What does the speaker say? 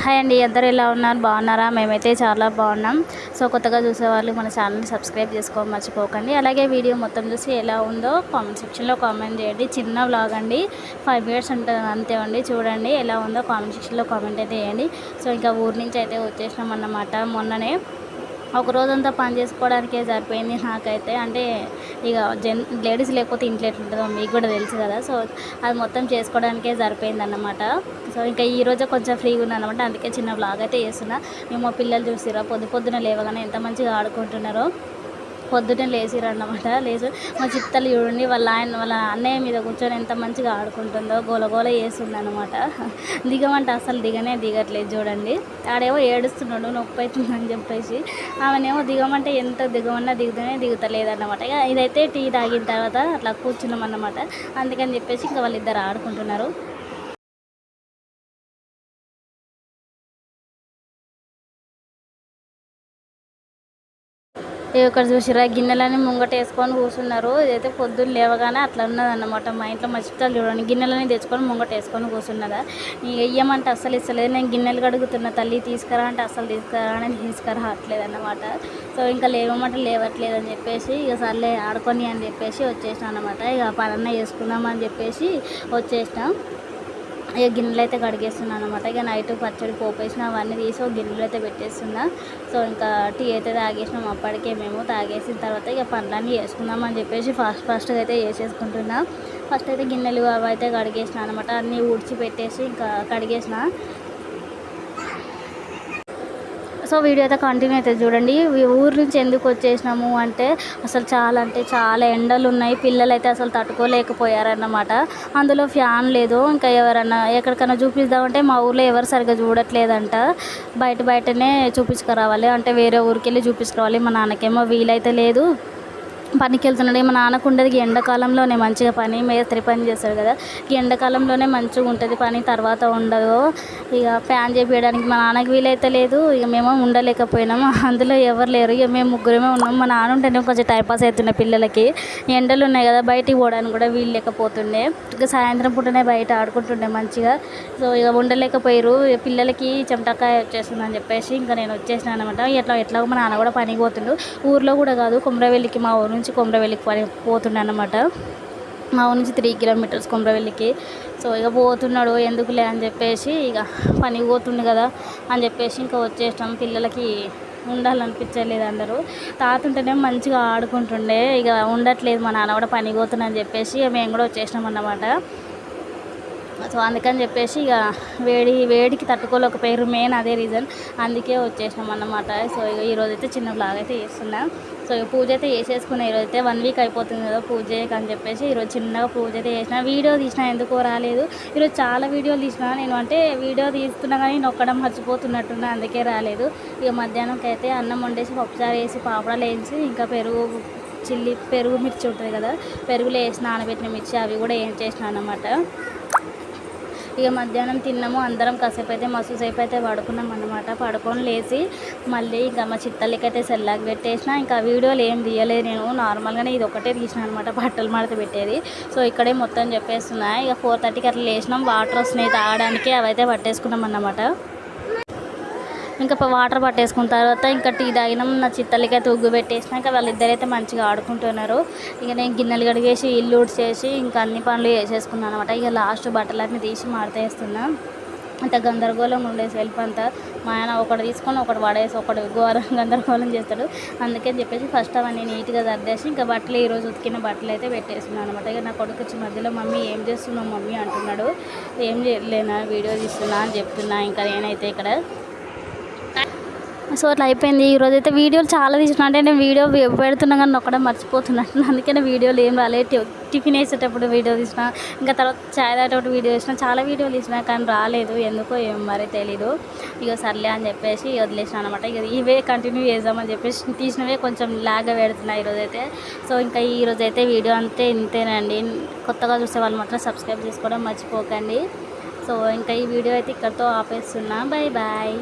Hi అండి అందరు ఎలా ఉన్నారు? బాగున్నారా? మేమైతే చాలా బాగున్నాం. సో కొత్తగా చూసేవాళ్ళు మన ఛానల్ని సబ్స్క్రైబ్ చేసుకో మర్చిపోకండి. అలాగే వీడియో మొత్తం చూసి ఎలా ఉందో కామెంట్ సెక్షన్లో కామెంట్ చేయండి. చిన్న వ్లాగ్ అండి. ఫైవ్ మినిట్స్ ఉంటుంది అంతే అండి. చూడండి ఎలా ఉందో కామెంట్ సెక్షన్లో కామెంట్ అయితే వేయండి సో ఇంకా ఊరి నుంచి అయితే వచ్చేసినాం అన్నమాట. మొన్ననే ఒక రోజంతా పని చేసుకోవడానికే సరిపోయింది నాకైతే. అంటే ఇక జెన్ లేడీస్ లేకపోతే ఇంట్లో ఎట్లుంటుందో మీకు కూడా తెలుసు కదా. సో అది మొత్తం చేసుకోవడానికే సరిపోయింది అన్నమాట సో ఇంకా ఈ రోజే కొంచెం ఫ్రీగా ఉన్నాను అనమాట అందుకే చిన్న బ్లాగ్ అయితే చేస్తున్నా. మేము మా పిల్లలు చూసిరా పొద్దు పొద్దున లేవగానే ఎంత మంచిగా ఆడుకుంటున్నారో. పొద్దునే పొద్దున్నే లేచిరన్నమాట. లేచి మా చిత్తలు చూడండి వాళ్ళ ఆయన వాళ్ళ అన్నయ్య మీద కూర్చొని ఎంత మంచిగా ఆడుకుంటుందో గోల గోల అనమాట దిగమంటే అసలు దిగనే దిగట్లేదు చూడండి. ఆడేమో ఏడుస్తున్నాడు నొప్పి అవుతుందని చెప్పేసి. ఆమెనేమో దిగమంటే ఎంత దిగమన్నా దిగుతూనే దిగుతలేదన్నమాట. ఇక ఇదైతే టీ తాగిన తర్వాత అట్లా కూర్చున్నాం అన్నమాట అందుకని చెప్పేసి ఇంకా వాళ్ళిద్దరు ఆడుకుంటున్నారు. ఇక్కడ చూసిరా గిన్నెలని ముంగట వేసుకొని కూర్చున్నారు. ఇదైతే పొద్దున్న లేవగానే అట్లా ఉన్నదన్నమాట. మా ఇంట్లో మా చూడండి గిన్నెలని తెచ్చుకొని ముంగట వేసుకొని కూర్చున్నదా. ఇక వెయ్యమంటే అస్సలు ఇస్తలేదు. నేను గిన్నెలు కడుగుతున్న తల్లి తీసుకురా అంటే అస్సలు తీసుకురా అని తీసుకురావట్లేదు అన్నమాట సో ఇంకా లేవమంటే లేవట్లేదు అని చెప్పేసి ఇక సర్లే ఆడుకొని అని చెప్పేసి వచ్చేసినాం అనమాట ఇక పనన్న చేసుకుందామని చెప్పేసి వచ్చేసినాం. ఇక గిన్నెలు అయితే కడిగేస్తున్నాను అనమాట ఇక నైట్ పచ్చడి పోపేసిన అవన్నీ తీసి ఒక గిన్నెలు అయితే పెట్టేస్తున్నా. సో ఇంకా టీ అయితే తాగేసినాం అప్పటికే మేము. తాగేసిన తర్వాత ఇక పనులన్నీ చేసుకుందాం అని చెప్పేసి ఫాస్ట్ ఫాస్ట్గా అయితే చేసేసుకుంటున్నా. ఫస్ట్ అయితే గిన్నెలు అవి అయితే కడిగేసిన అనమాట అన్నీ ఊడ్చి పెట్టేసి ఇంకా కడిగేసిన. సో వీడియో అయితే కంటిన్యూ అయితే చూడండి. ఊరు నుంచి ఎందుకు వచ్చేసినాము అంటే అసలు చాలా అంటే చాలా ఎండలు ఉన్నాయి. పిల్లలు అయితే అసలు తట్టుకోలేకపోయారన్నమాట. అందులో ఫ్యాన్ లేదు. ఇంకా ఎవరన్నా ఎక్కడికైనా చూపిద్దామంటే మా ఊర్లో ఎవరు సరిగ్గా చూడట్లేదంట. బయట బయటనే చూపించుకురావాలి. అంటే వేరే ఊరికి వెళ్ళి చూపించుకోవాలి మా నాన్నకేమో వీలైతే లేదు. పనికి వెళ్తున్నాడు మా నాన్నకు ఉండేది ఎండాకాలంలోనే మంచిగా పని మేస్త్రి పని చేస్తాడు కదా. ఎండాకాలంలోనే మంచిగా ఉంటుంది పని తర్వాత ఉండదు. ఇక ఫ్యాన్ చేపించడానికి మా నాన్నకి వీలైతే లేదు. ఇక మేము ఉండలేకపోయినాము అందులో ఎవరు లేరు. ఇక మేము ముగ్గురమే ఉన్నాం. మా నాన్న ఉంటేనే కొంచెం టైంపాస్ అవుతుండే పిల్లలకి. ఎండలు ఉన్నాయి కదా బయటికి పోవడానికి కూడా వీలు లేకపోతుండే. ఇక సాయంత్రం పూటనే బయట ఆడుకుంటుండే మంచిగా. సో ఇక ఉండలేకపోయారు. పిల్లలకి చెమటకాయ వచ్చేస్తుందని చెప్పేసి ఇంకా నేను వచ్చేసాను అనమాట. ఎట్లా ఎట్లా మా నాన్న కూడా పనికి పోతుండు. ఊర్లో కూడా కాదు కుమ్రవెల్లికి మా ఊరు నుంచి కొమరవెల్లికి పని పోతుండే అనమాట మా ఊరి నుంచి త్రీ కిలోమీటర్స్ కొమరవెల్లికి. సో ఇక పోతున్నాడు ఎందుకులే అని చెప్పేసి ఇక పని పోతుంది కదా అని చెప్పేసి ఇంకా వచ్చేసాం పిల్లలకి ఉండాలనిపించలేదు అందరూ. తాత ఉంటేనే మంచిగా ఆడుకుంటుండే. ఇక ఉండట్లేదు మా నాన్న కూడా పని పోతున్నా అని చెప్పేసి మేము కూడా వచ్చేసినాం అన్నమాట. సో అందుకని చెప్పేసి ఇక వేడి వేడికి తట్టుకోలేకపోయారు మెయిన్ అదే రీజన్ అందుకే వచ్చేసినాం అన్నమాట. సో ఇక ఈరోజు అయితే చిన్న బ్లాగ్ అయితే చేస్తున్నాం. సో ఇక పూజ అయితే చేసేసుకున్న. ఈరోజు అయితే వన్ వీక్ అయిపోతుంది కదా పూజ అని చెప్పేసి ఈరోజు చిన్నగా పూజ అయితే చేసిన. వీడియో తీసిన ఎందుకో రాలేదు. ఈరోజు చాలా వీడియోలు తీసిన. నేను అంటే వీడియో తీస్తున్నా కానీ నొక్కడం మర్చిపోతున్నట్టున్నా. అందుకే రాలేదు. ఇక మధ్యాహ్నంకి అయితే అన్నం వండేసి పప్పుచారు వేసి పాపడాలు వేసి ఇంకా పెరుగు చిల్లి పెరుగు మిర్చి ఉంటుంది కదా. పెరుగులో వేసి నానబెట్టిన మిర్చి అవి కూడా ఏం చేసినా అనమాట ఇక మధ్యాహ్నం తిన్నాము. అందరం కాసేపు అయితే మస్తు సేపు అయితే పడుకున్నాం అనమాట పడుకొని లేచి మళ్ళీ ఇంకా మా చిత్తలకి సెల్లాకి పెట్టేసిన. ఇంకా వీడియోలు ఏం తీయలేదు నేను. నార్మల్గానే ఇది ఒకటే తీసిన అనమాట బట్టలు మడత పెట్టేది. సో ఇక్కడే మొత్తం చెప్పేస్తున్నా. ఇక ఫోర్ థర్టీకి అట్లా లేచినాం. వాటర్ వస్తున్నాయి తాగడానికి. అవైతే పట్టేసుకున్నాం అన్నమాట. ఇంకా వాటర్ పట్టేసుకున్న తర్వాత ఇంకా టీ తాగినాం. నా చిత్తలకి ఉగ్గు పెట్టేసినాక ఇంకా వాళ్ళిద్దరైతే మంచిగా ఆడుకుంటున్నారు. ఇక నేను గిన్నెలు కడిగేసి ఇల్లు చేసి ఇంకా అన్ని పనులు చేసేసుకున్నాను అనమాట ఇక లాస్ట్ బట్టలన్నీ తీసి మడతేస్తున్నా. అంత గందరగోళం ఉండే సెల్ఫ్ అంతా మా ఆయన ఒకటి తీసుకొని ఒకటి పడేసి ఒకటి ఘోరం గందరగోళం చేస్తాడు. అందుకని చెప్పేసి ఫస్ట్ అవన్నీ నీట్గా సర్దేసి ఇంకా బట్టలు ఈరోజు ఉతికిన బట్టలు అయితే పెట్టేస్తున్నాను అనమాట ఇక నా కొడుకు వచ్చి మధ్యలో మమ్మీ ఏం చేస్తున్నావు మమ్మీ? అంటున్నాడు. ఏం చేయలేనా వీడియో తీస్తున్నా అని చెప్తున్నా. ఇంకా నేనైతే ఇక్కడ సో అట్లా అయిపోయింది. ఈరోజు అయితే వీడియోలు చాలా తీసిన అంటే నేను వీడియో పెడుతున్నా కానీ నొక్కడం మర్చిపోతున్నాను అందుకనే వీడియోలు ఏం రాలేదు టిఫిన్ వేసేటప్పుడు వీడియో తీసిన ఇంకా తర్వాత చాయ్ తాగేటప్పుడు వీడియో తీసిన చాలా వీడియోలు తీసిన కానీ రాలేదు. ఎందుకో ఏం మరి తెలీదు. ఇక సర్లే అని చెప్పేసి వదిలేసిన అనమాట ఇక ఇవే కంటిన్యూ చేద్దామని చెప్పేసి తీసినవే కొంచెం లాగా పెడుతున్నాయి ఈరోజు అయితే. సో ఇంకా ఈరోజు అయితే వీడియో అంతే ఇంతేనండి. కొత్తగా చూసే వాళ్ళు మాత్రం సబ్స్క్రైబ్ చేసుకోవడం మర్చిపోకండి. సో ఇంకా ఈ వీడియో అయితే ఇక్కడితో ఆపేస్తున్నా. Bye bye